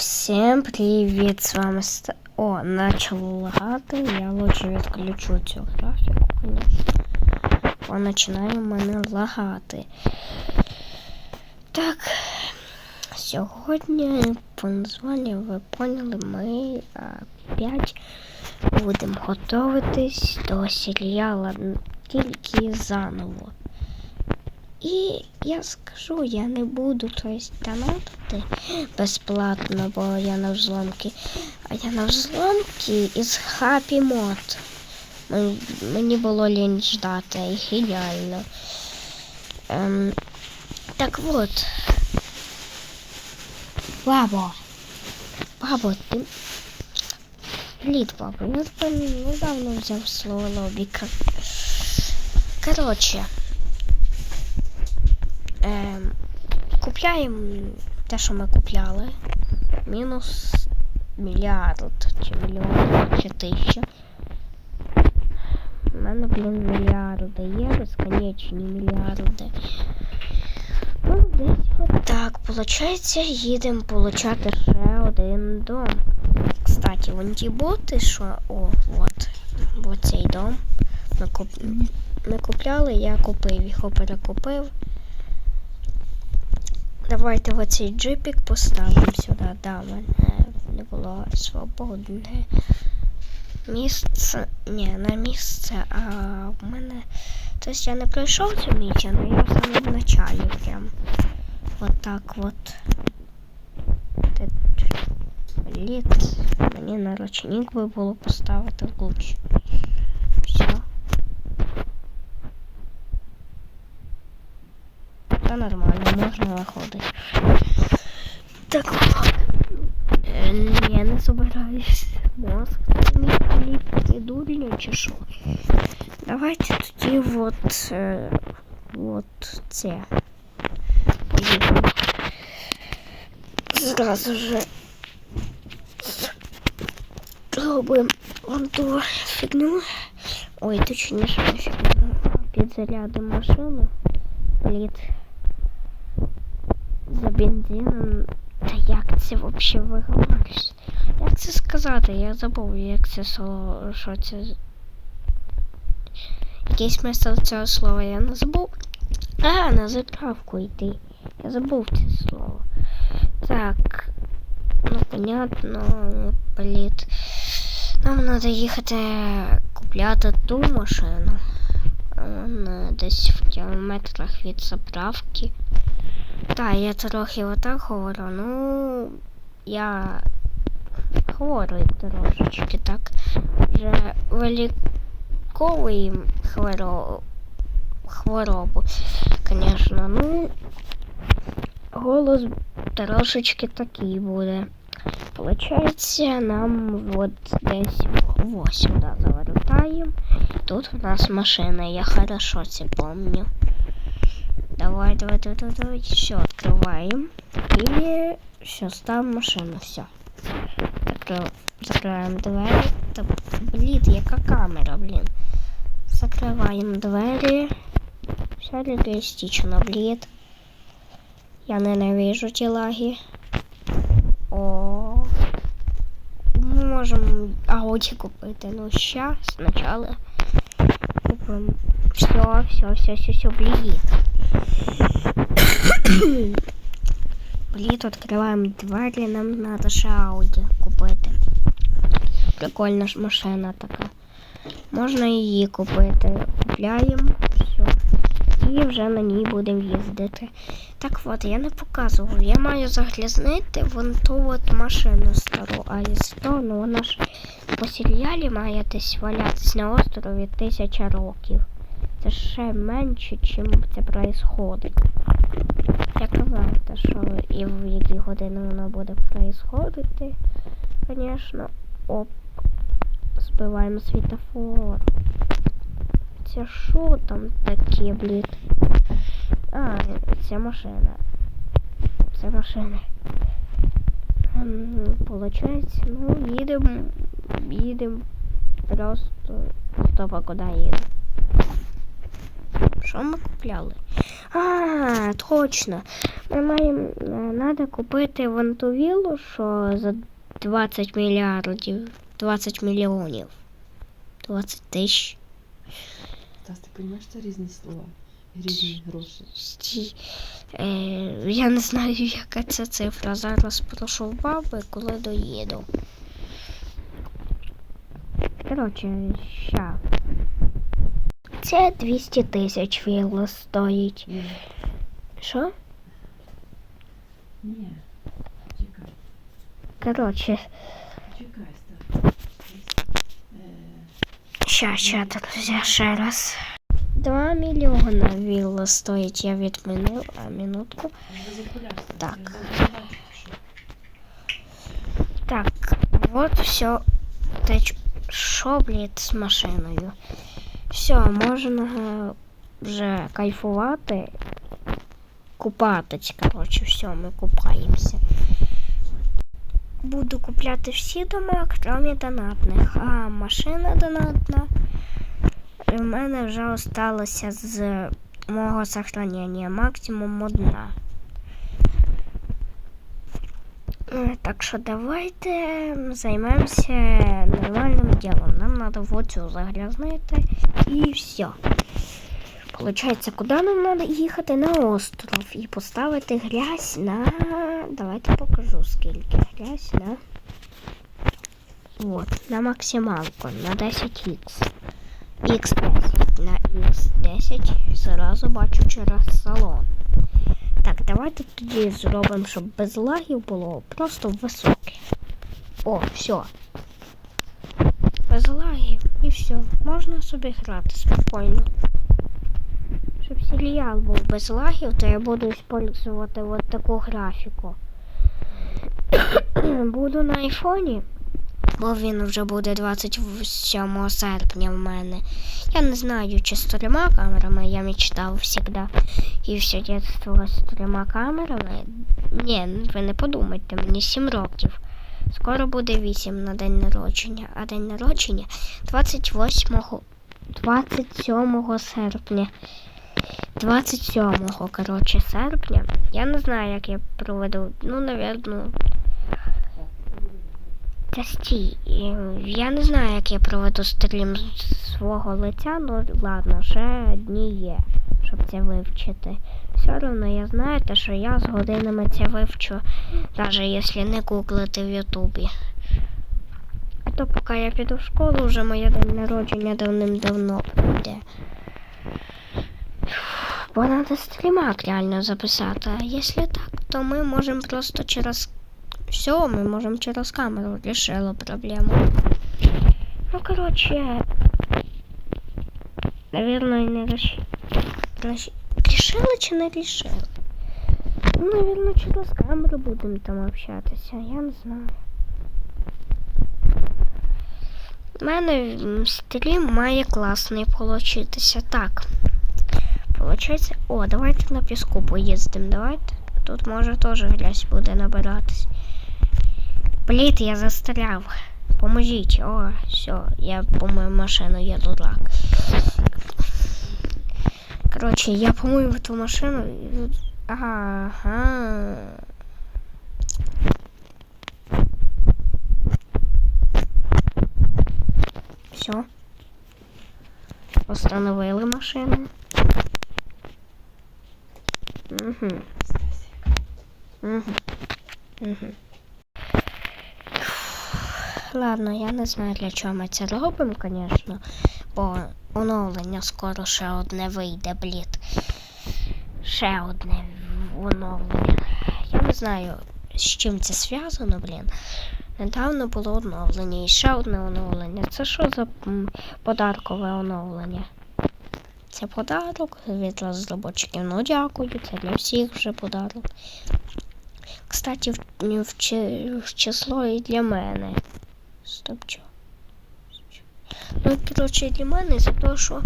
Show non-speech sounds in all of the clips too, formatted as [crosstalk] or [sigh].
Всем привіт! З вами. О, начало лагати. Я лучше відключу цю графіку, конечно. Бо починає в мене лагати. Так, сьогодні по названню ви поняли, ми опять будемо готуватись до серіалу тільки заново. І я скажу, я не буду то есть, донатити безплатно, бо я на взломки. А я на взломки із Happy Mod. Мен- Мені було лінь ждати, геніально. Ем, так от. Бабо. Бабо, ти. Лід, бабо, я тебе недавно взяв слово лобіка. Коротше. Ем, купляємо те, що ми купляли. Мінус мільярд чи мільйон чи тисяча. У мене, блін, мільярди є, безконечні мільярди. Ну, десь от так. Получається, їдемо получати ще один дом. Кстати, вон ті боти, що. О, от. От цей дом. Ми, куп... ми купляли, я купив, його перекупив. Давайте оцей джипік поставимо сюди. Да, в мене не було свободне місце. Ні, не місце, а в мене. Тобто я не пройшов цю місію, але я в началі прям. Вот так вот. Літ. Мені на ручник би було поставити лучше. Та нормально, можна виходити. Так вот. Е, Я не собираюсь мозг мій ліпити дурню чи що. Давайте тоді от, е, от це. Поїдемо. Зразу же зробимо вон ту фігню. Ой, точніше не фігню. Підзарядимо машину. Пліт. Бензином. Та як це взагалі виговориш? Як це сказати? Я забув, як це слово, що це. Якесь смисл цього слова я не забув. А, на заправку йти. Я забув це слово. Так. Ну, понятно, політ. Нам треба їхати купляти ту машину. Вона десь в кілометрах від заправки. Так, я трохи отак говорю, ну я говорю трошечки так. Вже виліковуємо хворобу, хворобу, звісно, ну голос трошечки такий буде. Получається, нам от десь ось сюди завертаємо. Тут у нас машина, я хорошо це помню. Давай, давай, давай, давай, давай. Все, открываем. И все, ставим машину, все. Закрываем двери. Та, блін, яка камера, блін. Закриваємо двері. Все реалістично, блін. Я ненавижу ті лаги. О. Ми можемо ауді купити. Ну, щас, спочатку купимо. Все, все, все, все, все, блін. [coughs] Блін, відкриваємо двері, нам треба ще ауді купити. Прикольна ж машина така. Можна її купити. Купляємо, все. І вже на ній будемо їздити. Так от, я не показував. Я маю заглязнити вон ту от машину стару АІ-100, ну вона ж по серіалі має десь валятись на острові тисяча років. Це ще менше, чим це происходить. Я казав, те, що і в які години воно буде происходити. Звісно. Оп. Збиваємо світофор. Це що там таке, блін? А, це машина. Це машина. Ем, Получається, ну, їдемо. Їдемо. Просто. Стоп, куди їдемо? Що ми купляли? А, точно. Ми маємо треба купити вантувілу, що за 20 мільярдів, 20 мільйонів, 20 тисяч. Стас, ти розумієш, це різні слова. Різні гроші. Е, я не знаю, яка це цифра. Зараз прошу в баби, коли доїду. Коротше, ща. Це 200 тисяч вілла стоїть. Ні. Що? Ні. Чекай. Коротше, Чекай. Е, ща, ща, друзі, ще раз. 2 мільйона вілла стоїть, я відмінив, а минутку. Так. Так, вот все. Що, блядь, з машиною? Все, можна вже кайфувати. Купатись, коротше, все, ми купаємося. Буду купляти всі дома, крім донатних. А машина донатна в мене вже осталося з мого сохранення максимум одна. Е, Так що давайте займемося нормальним ділом. Нам треба воцю загрязнити і все. Получається, куди нам треба їхати? На остров і поставити грязь на. Давайте покажу скільки грязь на. От, на максималку, на 10х. X10 на X10 зразу бачу через салон. Так, давайте тоді зробимо, щоб без лагів було просто високе. О, все. Без лагів і все. Можна собі грати спокійно. Щоб серіал був без лагів, то я буду використовувати от таку графіку. [coughs] буду на айфоні, бо він вже буде 27 серпня в мене. Я не знаю, чи з трьома камерами я мечтав завжди. І все дитинство з трьома камерами. Ні, ви не подумайте, мені 7 років. Скоро буде 8 на день народження, а день народження 28 27 серпня. 27 коротше, серпня. Я не знаю, як я проведу. Ну, навірно. Та е, Я не знаю, як я проведу стрім свого лиця, ну ладно, ще дні є, щоб це вивчити. Все одно я знаю, те, що я з годинами це вивчу, навіть якщо не гуглити в Ютубі. А то поки я піду в школу, вже моє день народження давним-давно буде. Бо треба стрімак реально записати. А якщо так, то ми можемо просто через все, ми можемо через камеру рішили проблему. Ну, коротше, наверное, не реш... Реш... Рішили чи не рішили? Ну, наверное, через камеру будемо там общатися, я не знаю. У мене стрім має класний получитися. Так. Получається. О, давайте на піску поїздимо, давайте. Тут може теж грязь буде набиратись. Блін, я застряв. Поможіть. О, все, я помою машину, я дурак. Коротше, я помою ту машину. Ага. Все. Остановили машину. Угу. Угу. Угу. Ладно, я не знаю, для чого ми це робимо, звісно, бо оновлення скоро ще одне вийде, блід. Ще одне оновлення. Я не знаю, з чим це зв'язано, блін. Недавно було оновлення і ще одне оновлення. Це що за подаркове оновлення? Це подарок від розробочиків. Ну дякую, це для всіх вже подарок. Кстати, в, в, в число і для мене. Стоп, чо? Ну, коротше, для мене за те, що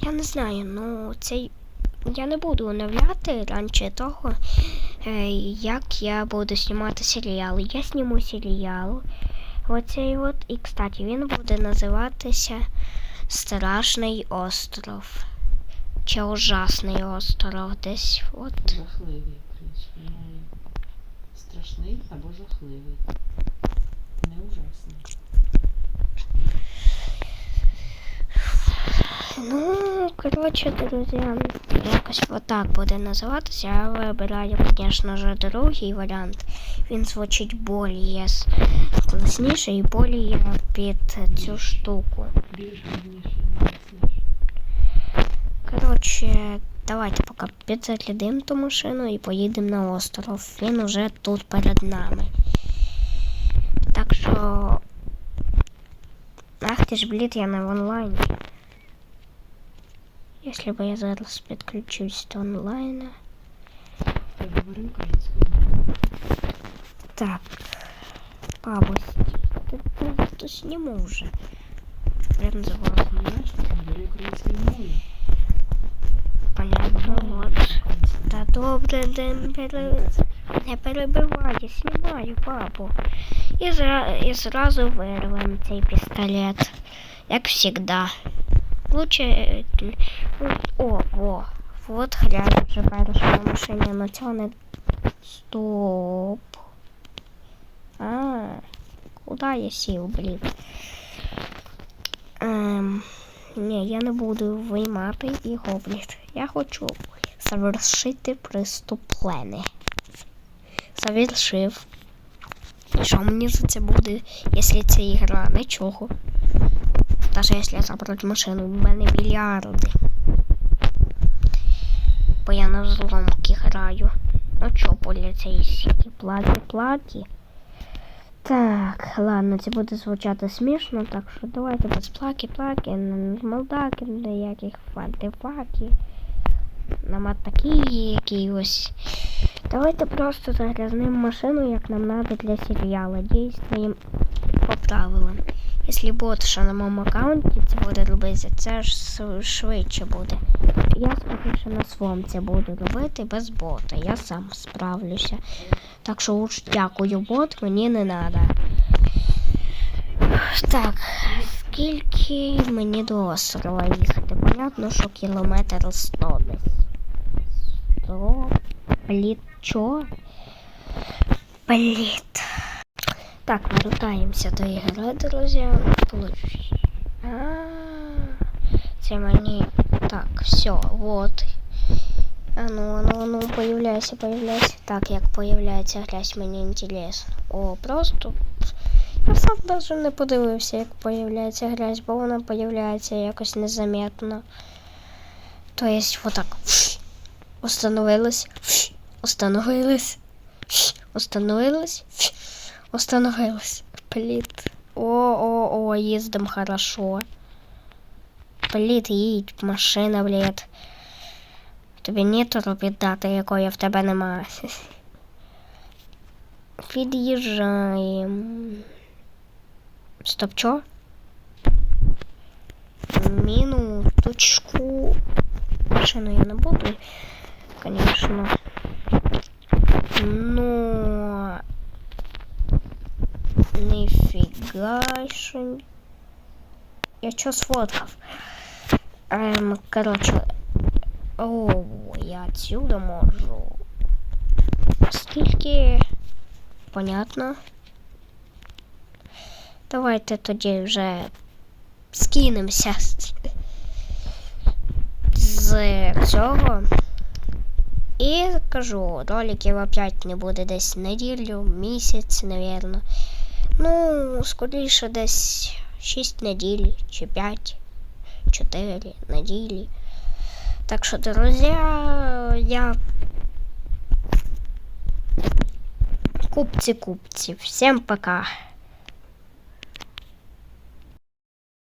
я не знаю, ну цей. Я не буду оновляти раніше того, е, як я буду знімати серіал. Я зніму серіал. Оцей от. І, кстати, він буде називатися Страшний остров. Чи ужасний остров десь. От. Жахливі якісь. Ну, страшний або жахливий. Ну, коротше, друзі, якось отак буде називатися. Я вибираю, звісно ж, другий варіант. Він звучить більш класніше і більш під цю штуку. Коротше, давайте поки підзарядимо ту машину і поїдемо на остров. Він уже тут перед нами. Так що. Ах ти ж, блід, я не в онлайні. Якщо б я зараз підключусь до онлайна. Я говорю українською мовою. Так. Бабусь, ти, ти хтось не може. Прям забула. Знаєш, я говорю українською мовою. Понятно, от. Українською. Та добре, не, пере... не перебивай, знімаю, папу. І, зра... і зразу вирвемо цей пістолет. Як завжди. Лучше. О, о. Вот глянь, вже перша машина на цього не. Стоп. А, куди я сів, блін? Ем, ні, я не буду виймати його, блін. Я хочу совершити преступлення. Совершив. І що мені за це буде, якщо це ігра? Нічого. Даже якщо забрати машину, в мене мільярди. Бо я на взломки граю. Ну чо, поліцейські, платі, платі. Так, ладно, це буде звучати смішно, так що давайте без плаки, плаки, молдаки, ніяких фантифаки. Нам такі якісь. Давайте просто загрязнемо машину, як нам надо для серіалу. Дійствуємо по правилам. Якщо бот, що на моєму аккаунті це буде робити, це ж швидше буде. Я скоріше на своєму це буду робити без бота. Я сам справлюся. Так що уж дякую, бот, мені не треба. Так, скільки мені до острова їхати? Понятно, що кілометр 100 десь. 100. Бліт, чо? Бліт. Так, вертаємося до ігри, друзі. Получ- А, Це мені. Так, все, вот. А ну, а ну, а ну, появляйся, появляйся. Так, як появляється грязь, мені інтересно. О, просто. Я сам навіть не подивився, як появляється грязь, бо вона появляється якось незаметно. То есть вот так. Установилась. Установилась. Установилась. Установилась. Плит. О-о-о, їздим хорошо. Плит, їдь, машина, блядь. Тобі нету робітати, якої в тебе немає. [laughs] Під'їжджаємо. Стоп, чо? Минуточку. Машину я не буду, конечно. Еще. Я чё сфоткав? Эм, короче. О, я отсюда можу. Скільки? Понятно. Давайте тоді вже скинемося з- цього. І кажу, роликів опять не буде десь неділю, місяць, навірно. Ну, скоріше десь 6 неділь чи 5, 4 неділі. Так що, друзі, я купці-купці. Всім пока.